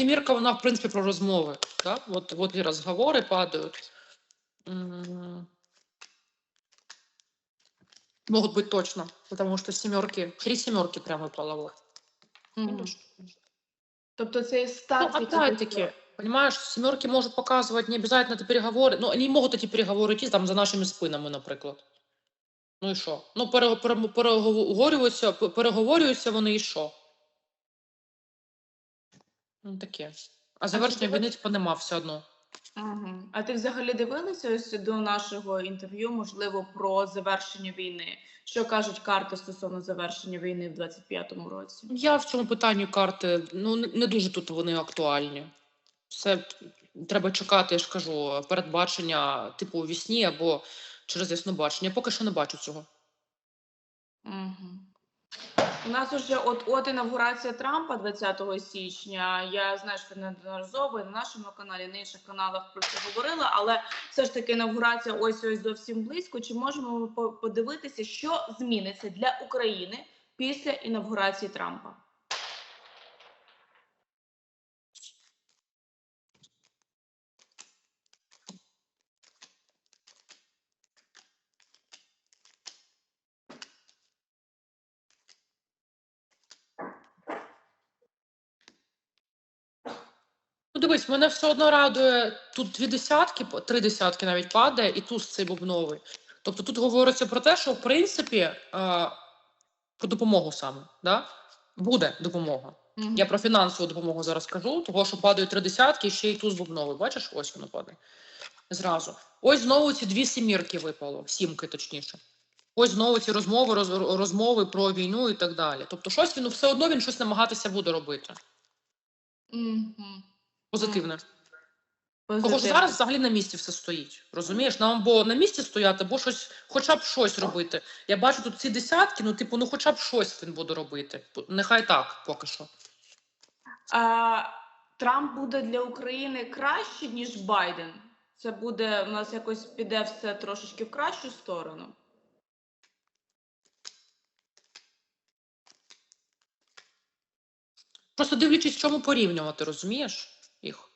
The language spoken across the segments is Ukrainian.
Семірка, вона, в принципі, про розмови. Да? От, от і розговори падають. М. Могут быть точно, потому что семерки, три семерки прямо выпало. вот. Мгм. Тобто це Ну, статки. опять-таки, понимаешь, семерки могут показывать, не обязательно это переговоры, но они могут эти переговоры идти там за нашими спинами, наприклад. Ну і що? Ну, пере, пере, переговорюються, п- переговорюються вони і що? Ну, таке. А завершення тебе- війни типу нема все одно. Угу. А ти взагалі дивилася ось до нашого інтерв'ю, можливо, про завершення війни? Що кажуть карти стосовно завершення війни в 25-му році? Я в цьому питанні карти ну не не дуже тут вони актуальні. Все треба чекати, я ж кажу, передбачення типу у вісні або через яснобачення. Я поки що не бачу цього. Угу. У нас уже от от інавгурація Трампа 20 січня. Я знаю, що неодноразово на нашому каналі, на інших каналах про це говорила, але все ж таки інавгурація ось ось зовсім близько. Чи можемо ми подивитися, що зміниться для України після інавгурації Трампа? Ну, дивись, мене все одно радує тут дві десятки, три десятки навіть падає, і туз цей бубновий. Тобто тут говориться про те, що в принципі е, про допомогу саме. Да? Буде допомога. Мгм. Я про фінансову допомогу зараз кажу, того, що падають три десятки, і ще й туз бубновий. Бачиш, ось воно падає. Зразу. Ось знову ці дві сімірки випало, сімки точніше. Ось знову ці розмови, роз, розмови про війну і так далі. Тобто, щось він все одно він щось намагатися буде робити. Мгм. Позитивне. Того ж зараз взагалі на місці все стоїть. Розумієш? Нам або на місці стояти, або щось, хоча б щось робити. Я бачу тут ці десятки, ну, типу, ну хоча б щось він буде робити. Нехай так поки що. А, Трамп буде для України краще, ніж Байден. Це буде у нас якось піде все трошечки в кращу сторону. Просто дивлячись, чому порівнювати, розумієш їх?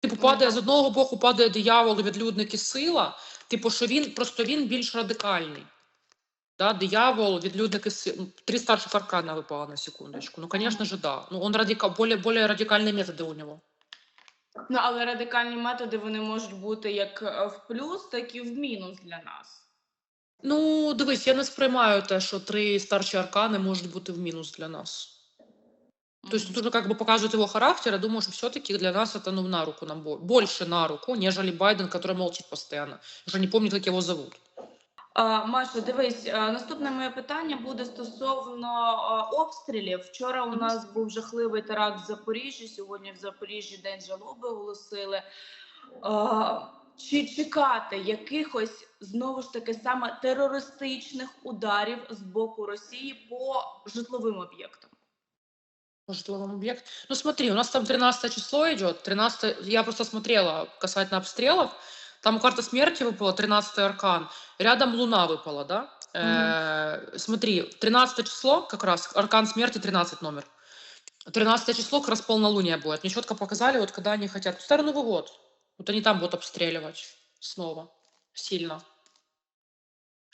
Типу, падає з одного боку, падає диявол, відлюдник і сила. Типу, що він просто він більш радикальний. Да, диявол, відлюдник і сила. Три старших аркана випало на секундочку. Ну, конечно же, да. Ну, он радика... более, более радикальные методы у него. Ну але радикальні методи вони можуть бути як е, в плюс, так і в мінус для нас. Ну, дивись, я не сприймаю те, що три старші аркани можуть бути в мінус для нас. То есть тут уже как бы показывает его характер, я думаю, что все-таки для нас это ну, на руку нам бо- больше на руку, нежели Байден, который молчит постоянно, уже не помнит, как его зовут. А, Маша, дивись, а, наступне моє питання буде стосовно а, обстрілів. Вчора у Мгм. нас був жахливий теракт в Запоріжжі. Сьогодні в Запоріжжі день жалоби оголосили. А, Чи чекати якихось знову ж таки саме терористичних ударів з боку Росії по житловим об'єктам? По житловому объекту. Ну смотри, у нас там 13 число идет, 13, я просто смотрела касательно обстрелов, там карта смерти выпала, 13 аркан, рядом луна выпала, да? Э, смотри, 13 число, как раз, аркан смерти 13 номер. 13 число как раз полнолуние будет. Мне четко показали, вот когда они хотят. Старый Новый год. Вот они там будут обстреливать снова сильно.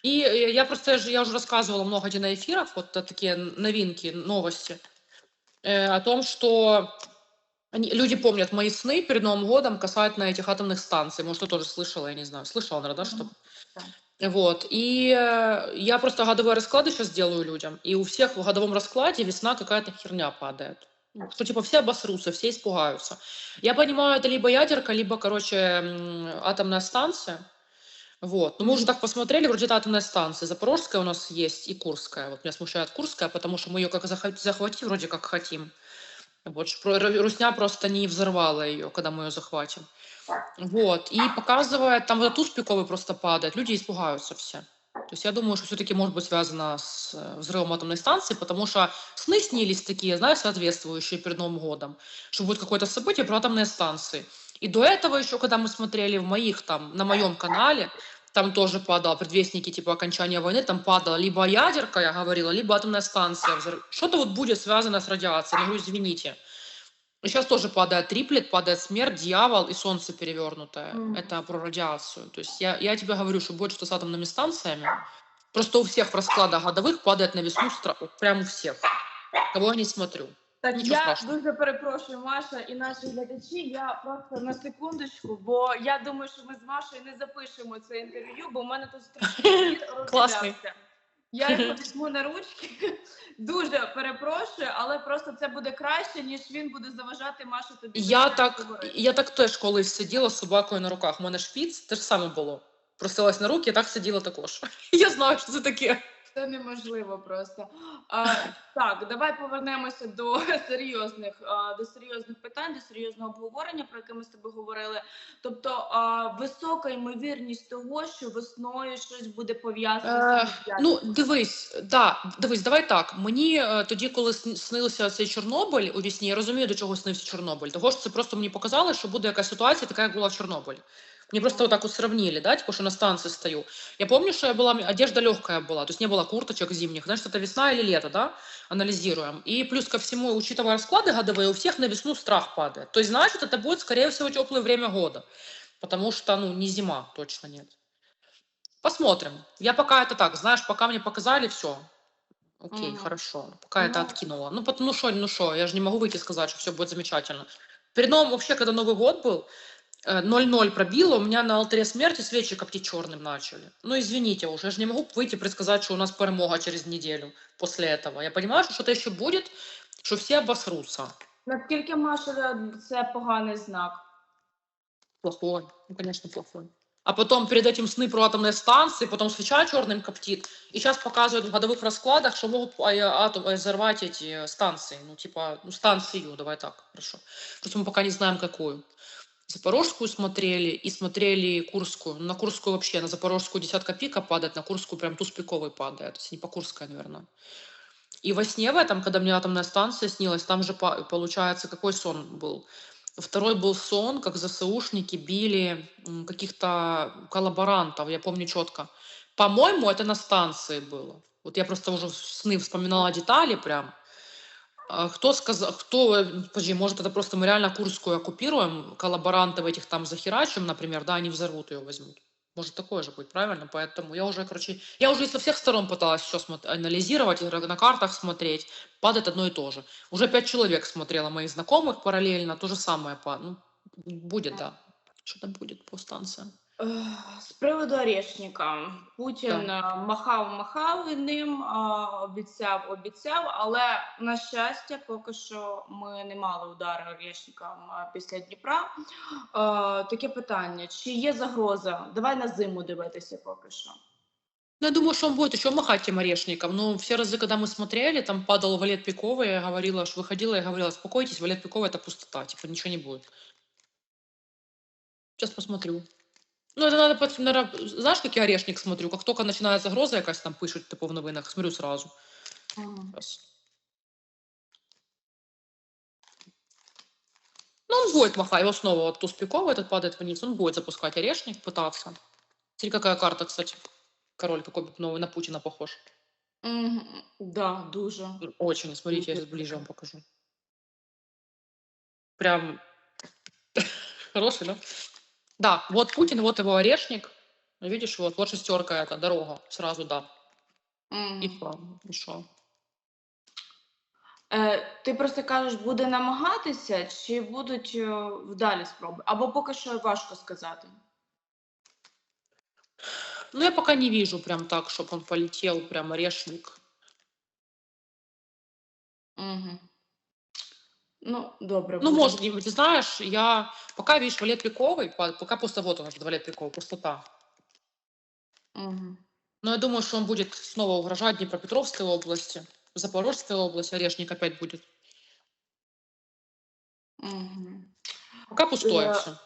И э, я просто, я же- я уже рассказывала много где на эфирах, вот э, такие новинки, новости, о том, что люди помнят мои сны перед Новым годом касательно этих атомных станций. Может, ты тоже слышала, я не знаю. Слышала, наверное, да, что? Вот. И э, я просто годовые расклады сейчас делаю людям, и у всех в годовом раскладе весна какая-то херня падает. Что типа все обосрутся, все испугаются. Я понимаю, это либо ядерка, либо, короче, атомная станция. Вот. Но мы уже так посмотрели, вроде это атомная станция. Запорожская у нас есть и Курская. Вот меня смущает Курская, потому что мы ее как захва- захватить вроде как хотим. Вот, чтоб Ро- Русня просто не взорвала ее, когда мы ее захватим. Вот. И показывает, там вот туз пиковый просто падает, люди испугаются все. То есть я думаю, что все-таки может быть связано с э, взрывом атомной станции, потому что сны снились такие, знаешь, соответствующие перед Новым годом, что будет какое-то событие про атомные станции. И до этого еще, когда мы смотрели в моих там, на моем канале, там тоже падало предвестники типа окончания войны, там падала либо ядерка, я говорила, либо атомная станция. взор- Что-то вот будет связано с радиацией. Я говорю, извините. Сейчас тоже падает триплет, падает смерть, дьявол и солнце перевернутое. Мгм. Это про радиацию. То есть я, я тебе говорю, что будет что с атомными станциями. Просто у всех в раскладах годовых падает на весну, стра- прям у всех. Кого я не смотрю. Так, Нічого я страшного. дуже перепрошую, Маша і наші глядачі. Я просто на секундочку, бо я думаю, що ми з Машею не запишемо це інтерв'ю, бо в мене тут страшний Класний. Я його візьму на ручки. Дуже перепрошую, але просто це буде краще, ніж він буде заважати Машу тобі. Я так, говорити. я так теж колись сиділа з собакою на руках. У мене шпіц, те ж саме було. Просилась на руки, я так сиділа також. Я знаю, що це таке. Це неможливо просто. А, так, давай повернемося до серйозних, до серйозних питань, до серйозного обговорення, про яке ми з тобою говорили. Тобто а, висока ймовірність того, що весною щось буде пов'язано Е, Ну, дивись, да, дивись, давай так. Мені е, тоді, коли сн- снився цей Чорнобиль у вісні, я розумію, до чого снився Чорнобиль. Того що це просто мені показали, що буде якась ситуація, така, як була в Чорнобилі. Мені просто отак от сравнили, да, типу, що на станції стою. Я помню, что я была, одежда легкая была, то есть не было курточек зимних. Значит, это весна или лето, да? Анализируем. И плюс ко всему, учитывая расклады годовые, у всех на весну страх падает. То есть, значит, это будет, скорее всего, теплое время года. Потому что, ну, не зима, точно нет. Посмотрим. Я пока это так, знаешь, пока мне показали все. Окей, Мгм. хорошо. Пока это Ну. откинула. Ну, пот- ну что, ну что, я же не могу выйти и сказать, что все будет замечательно. Перед новым, вообще, когда Новый год был, э, 0-0 пробило, у меня на алтаре смерти свечи коптить черным начали. Ну, извините уже, я же не могу выйти и предсказать, что у нас перемога через неделю после этого. Я понимаю, что что-то еще будет, что все обосрутся. Наскільки Маша це поганий знак? Плохой, ну, конечно, плохой. А потом перед этим сны про атомные станции, потом свеча черным коптит. И сейчас показывают в годовых раскладах, что могут а, э, атом, э, взорвать эти э, станции. Ну, типа, ну, станцию, давай так, хорошо. Просто мы пока не знаем, какую. Запорожскую смотрели и смотрели Курскую. На Курскую вообще, на Запорожскую десятка пика падает, на Курскую прям туз пиковый падает. То есть не по Курская, наверное. И во сне в этом, когда мне атомная станция снилась, там же по- получается, какой сон был? Второй был сон, как ЗСУшники били каких-то коллаборантов, я помню четко. По-моему, это на станции было. Вот я просто уже сны вспоминала детали прям. А Кто сказал, кто, подожди, может это просто мы реально Курскую оккупируем, коллаборантов этих там захерачим, например, да, они взорвут ее, возьмут. Может такое же быть, правильно? Поэтому я уже, короче, я уже со всех сторон пыталась все анализировать, на картах смотреть. Падает одно и то же. Уже пять человек смотрела моих знакомых параллельно, то же самое. па- Ну, будет, да. Что-то будет по станциям. Ех, З приводу Орешника. Путін е, махав, махав ним, а, обіцяв, обіцяв, але на щастя, поки що ми не мали удару Орешника м, після Дніпра. Е, Таке питання: чи є загроза? Давай на зиму дивитися поки що. Ну, я думаю, что он будет еще махать тем орешником. Но все разы, когда мы смотрели, там падал Валет Пиковый, я говорила, что выходила и говорила, успокойтесь, Валет Пиковый это пустота, типа ничего не будет. Сейчас посмотрю. Ну, это надо, под- наверно, знаешь, как я орешник смотрю? Как только начинает загроза якась там пишут, типу, в новинах, смотрю сразу. Раз. Ну, он будет махать, его снова вот туз пиковый этот падает вниз, он будет запускать орешник, пытаться. Смотри, какая карта, кстати. Король какой бы новый, на Путина похож. Мгм. Да, дуже. Очень, смотрите, я сейчас ближе вам покажу. Прям хороший, да? Да, вот Путин, вот его орешник. Ну, Видишь, вот, вот шестерка это, дорога, сразу, да. Мгм. И что? И что? Е, ти просто кажеш, буде намагатися, чи будуть е, вдалі спроби? Або поки що важко сказати. Ну, я пока не вижу прям так, чтобы он полетел, прям орешник. Угу. Ну, добре. Ну, может, не- ты знаешь, я пока, видишь, Валет Пиковый, по- пока просто вот он, уже Валет Пиковый, пустота. Мгм. Но я думаю, что он будет снова угрожать Днепропетровской области, Запорожской области, орешник опять будет. Мгм. Пока пустое Э, все.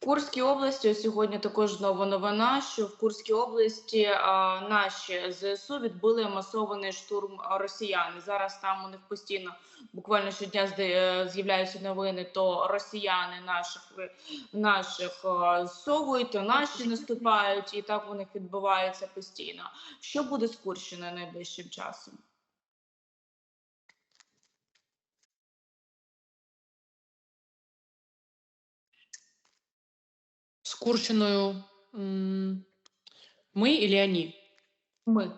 В Курській області сьогодні також знову новина, що в Курській області а, наші ЗСУ відбили масований штурм росіян. Зараз там у них постійно буквально щодня е, з'являються новини, то росіяни наших наших а, зсовують, то наші наступають, і так у них відбувається постійно. Що буде з Курщиною найближчим часом? С Курщиною м, мы или они? Ми.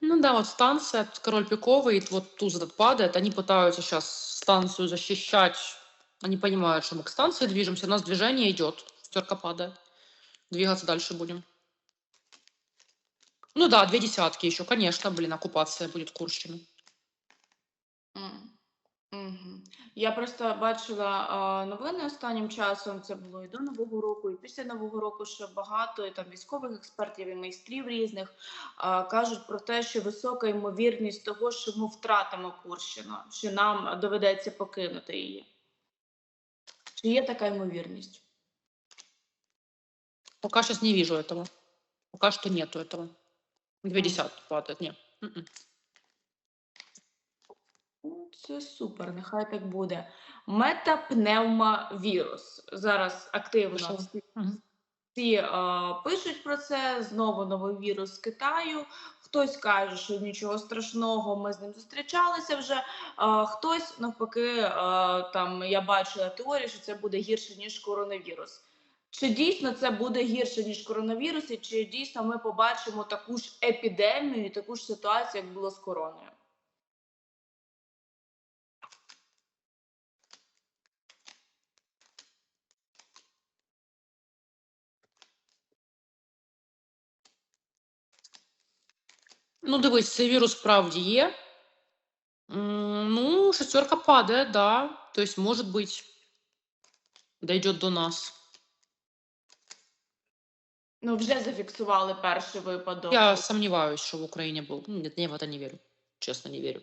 Ну да, вот станция, Король Пиковый, вот туз этот падает, они пытаются сейчас станцию защищать. Они понимают, что мы к станции движемся, у нас движение идет, шестерка падает. Двигаться дальше будем. Ну да, две десятки еще, конечно, блин, оккупация будет Курщины. М. Мгм. Я просто бачила а, новини останнім часом. Це було і до Нового року, і після Нового року, що багато і там військових експертів і майстрів різних а, кажуть про те, що висока ймовірність того, що ми втратимо Курщину, що нам доведеться покинути її. Чи є така ймовірність? Пока сейчас не вижу этого. Пока что нету этого. Две М. десятки падает, нет. М-м. Ну, Це супер, нехай так буде. Метапневмовірус. Зараз активно всі Всі е, пишуть про це. Знову новий вірус з Китаю. Хтось каже, що нічого страшного, ми з ним зустрічалися вже. А хтось навпаки, е, там я бачила теорію, що це буде гірше ніж коронавірус. Чи дійсно це буде гірше ніж коронавірус, і чи дійсно ми побачимо таку ж епідемію, таку ж ситуацію, як було з короною? Ну, дивись, цей вірус справді є. Ну, шестерка падает, да. То есть, может быть, дойдет до нас. Ну вже зафіксували перший випадок. Я сомневаюсь, что в Украине был. Ну, Нет, я в это не верю. Честно, не верю.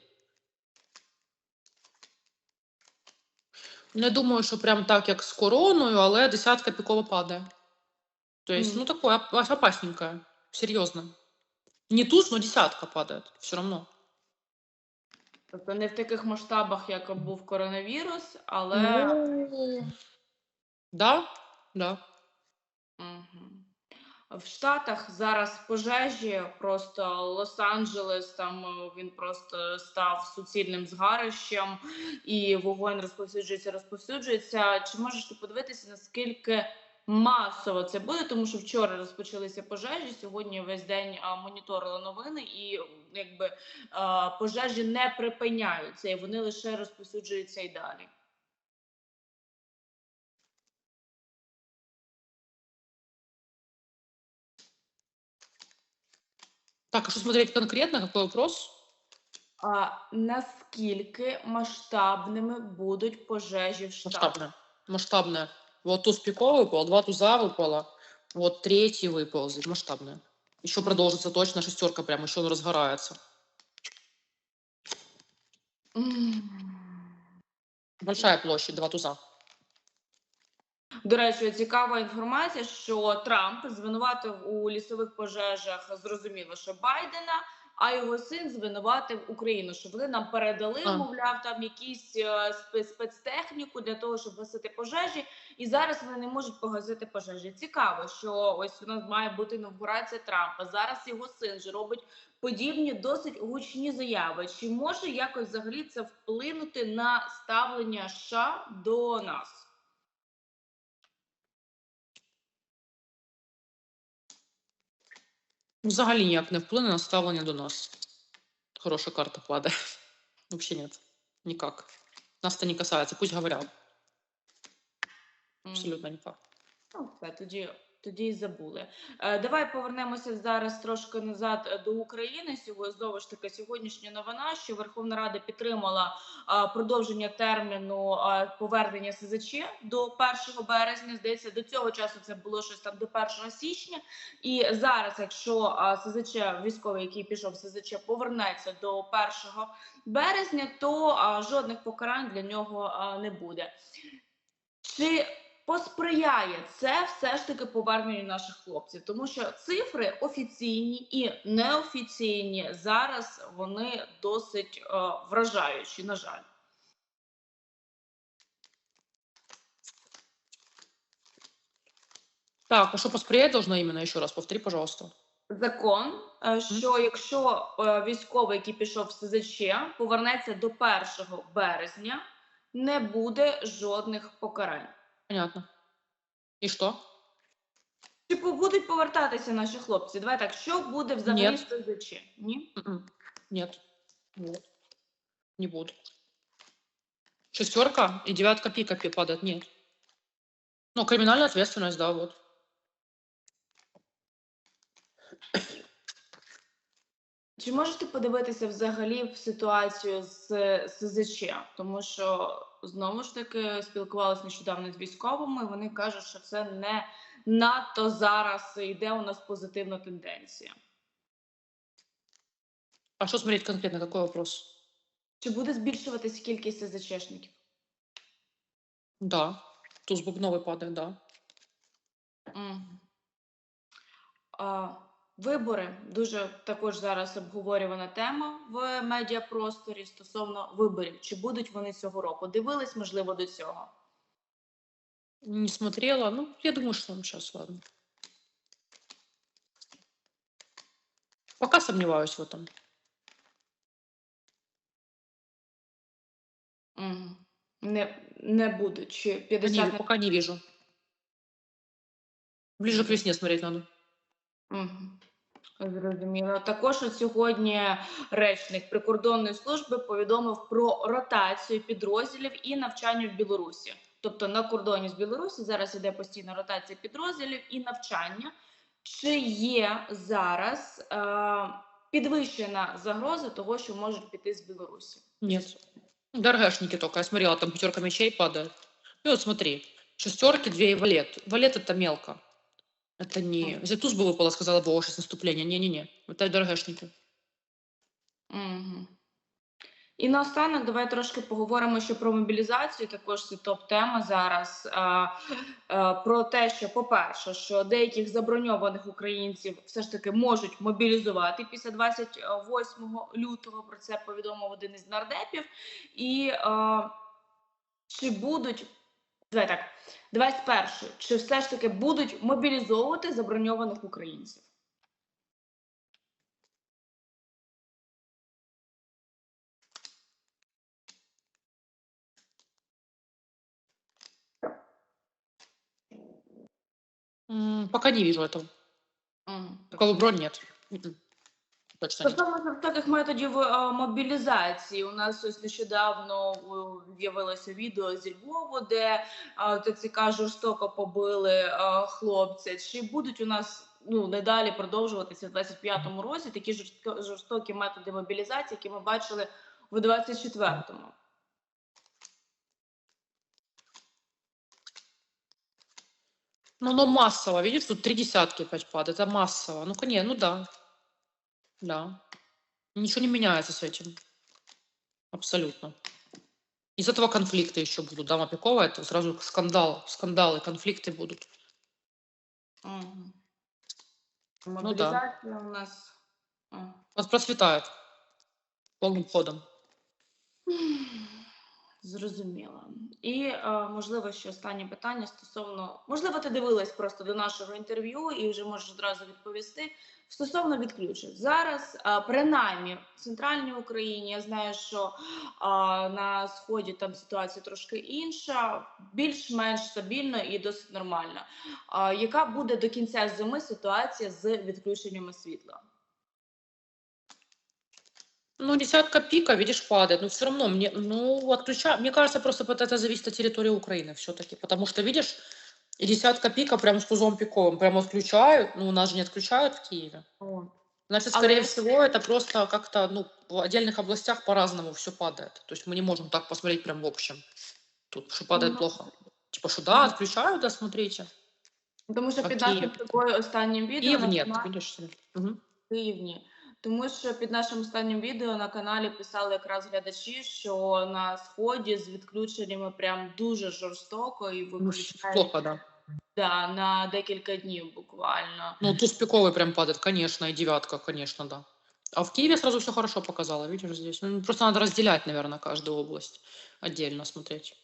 Не думаю, що прям так, як з короною, але десятка пікова падає. Тобто, Мгм. ну такое оп- опасненькое. Серьезно. Не туз, но десятка падает. Все равно. Тобто не в таких масштабах, як був коронавірус, але. Ну, да, да. Мгм. В Штатах зараз пожежі, просто Лос-Анджелес, там е, він просто став суцільним згарищем, і вогонь розповсюджується, розповсюджується. Чи можеш ти подивитися, наскільки масово це буде? Тому що вчора розпочалися пожежі. Сьогодні весь день а, моніторила новини, і якби пожежі не припиняються, і вони лише розповсюджуються і далі. Так, а что смотреть конкретно? Какой вопрос? А наскільки масштабними будуть пожежі в Штатах? Масштабная. Масштабная. Вот туз пиковый выпал, два туза выпало, вот третий выползет. Масштабная. Еще продолжится точно шестерка, прям еще он разгорается. М. Большая площадь, два туза. До речі, цікава інформація, що Трамп звинуватив у лісових пожежах, зрозуміло, що Байдена, а його син звинуватив Україну, що вони нам передали, А. мовляв, там якісь е, спецтехніку для того, щоб гасити пожежі, і зараз вони не можуть погасити пожежі. Цікаво, що ось у нас має бути інавгурація Трампа. Зараз його син же робить подібні досить гучні заяви. Чи може якось взагалі це вплинути на ставлення США до нас? Взагалі ніяк не вплине на ставлення до нас. Хороша карта падає. Вообще нет. Никак. Нас это не касается. Пусть говорят. Абсолютно никак. Ну, тоді, тоді й забули. Е, давай повернемося зараз трошки назад е, до України. Сьогодні знову ж таки сьогоднішня новина, що Верховна Рада підтримала е, продовження терміну повернення СЗЧ до 1 березня. Здається, до цього часу це було щось там до 1 січня. І зараз, якщо СЗЧ військовий, який пішов СЗЧ, повернеться до 1 березня, то жодних покарань для нього не буде. Чи посприяє це все ж таки поверненню наших хлопців, тому що цифри офіційні і неофіційні зараз вони досить е, вражаючі, на жаль. Так, а что посприять должно именно? Еще раз повтори, пожалуйста. закон, е, що якщо е, військовий, який пішов в СЗЧ, повернеться до 1 березня, не буде жодних покарань. Понятно. И что? Чи по- будуть повертатися наші хлопці? Давай так, що буде взагалі Ні. з СЗЧ? Ні? М-м. Нет. Вот. Не буду. Шестерка и девятка пика пи- падает. Нет. Ну, криминальная ответственность, да, вот. Чи можете подивитися взагалі в ситуацію з СЗЧ? Тому що знову ж таки спілкувалися нещодавно з військовими. Вони кажуть, що це не надто зараз йде у нас позитивна тенденція. А что смотреть конкретно? Какой вопрос? Чи буде збільшуватись кількість СЗЧшників? Да. Туз бубновый падает, да. А, вибори дуже також зараз обговорювана тема в медіапросторі стосовно виборів. Чи будуть вони цього року? Дивились, можливо, до цього. Не смотрела. Ну, я думаю, что сейчас, ладно. Пока сомневаюсь в этом. Мгм. Не, не будуть. Чи Не, 50 на пока не вижу. Ближе к весне смотреть надо. Мгм. Зрозуміло. Також от сьогодні речник прикордонної служби повідомив про ротацію підрозділів і навчання в Білорусі. Тобто на кордоні з Білорусі зараз іде постійна ротація підрозділів і навчання. Чи є зараз е, підвищена загроза того, що можуть піти з Білорусі? Нет. ДРГшники только. Я смотрела, там пятерка мечей падает. И вот смотри. Шестерки, две и валет. Валет это мелко. Это не... Если туз бы выпало, сказала бы, о, сейчас наступление. Не-не-не. Это ДРГшники. Угу. І наостанок давай трошки поговоримо ще про мобілізацію. Також це топ-тема зараз. А, а, про те, що, по-перше, що деяких заброньованих українців все ж таки можуть мобілізувати після 28 лютого. Про це повідомив один із нардепів. І а, чи будуть. Давай так, давай спершу, чи все ж таки будуть мобілізовувати заброньованих українців? Пока не вижу этого. Мгм. Такого бронь нет. Точно. Стосовно жорстоких методів е, мобілізації, у нас ось нещодавно е, з'явилося відео зі Львову, де е, ТЦК жорстоко побили хлопця. Чи будуть у нас ну надалі продовжуватися в 25-му році такі жорстокі методи мобілізації, які ми бачили в 24-му? Ну, оно массово, видишь, тут три десятки опять падает, это массово. Ну, конечно, ну да. Да. Ничего не меняется с этим. Абсолютно. Из этого конфликты еще будут. Да, Мапикова, это сразу скандал, скандалы, конфликты будут. Мгм. да. Мобілізація у нас. М. Вот процветает полным ходом. Зрозуміло. І е, можливо, ще останнє питання стосовно, можливо, ти дивилась просто до нашого інтерв'ю і вже можеш одразу відповісти. Стосовно відключень. Зараз, е, принаймні, в центральній Україні, я знаю, що е, на сході там ситуація трошки інша, більш-менш стабільно і досить нормальна. Е, яка буде до кінця зими ситуація з відключеннями світла? Ну, десятка пика, видишь, падает. Но все равно мне, ну, отключа... Мне кажется, просто вот это зависит от территории Украины все-таки. Потому что, видишь, и десятка пика прям с тузом пиковым прям отключают. Ну, у нас же не отключают в Киеве. Значит, А скорее вы- всего, это просто как-то, ну, в отдельных областях по-разному все падает. То есть мы не можем так посмотреть прям в общем. Тут, что падает Ну, плохо. Типа, что да, отключают, да, смотрите. Тому що А під Київ? нашим з тобою останнім відео Киев на нет, каналі- видишь. Мгм. Київні. Тому що під нашим останнім відео на каналі писали якраз глядачі, що на сході з відключеннями прям дуже жорстоко і Ну, виключають плохо, да. да, на декілька днів буквально. Ну, туз пиковый прям падает, конечно, и девятка, конечно, да. А в Киеве сразу все хорошо показало, видишь, здесь. Ну, просто надо разделять, наверное, каждую область отдельно смотреть.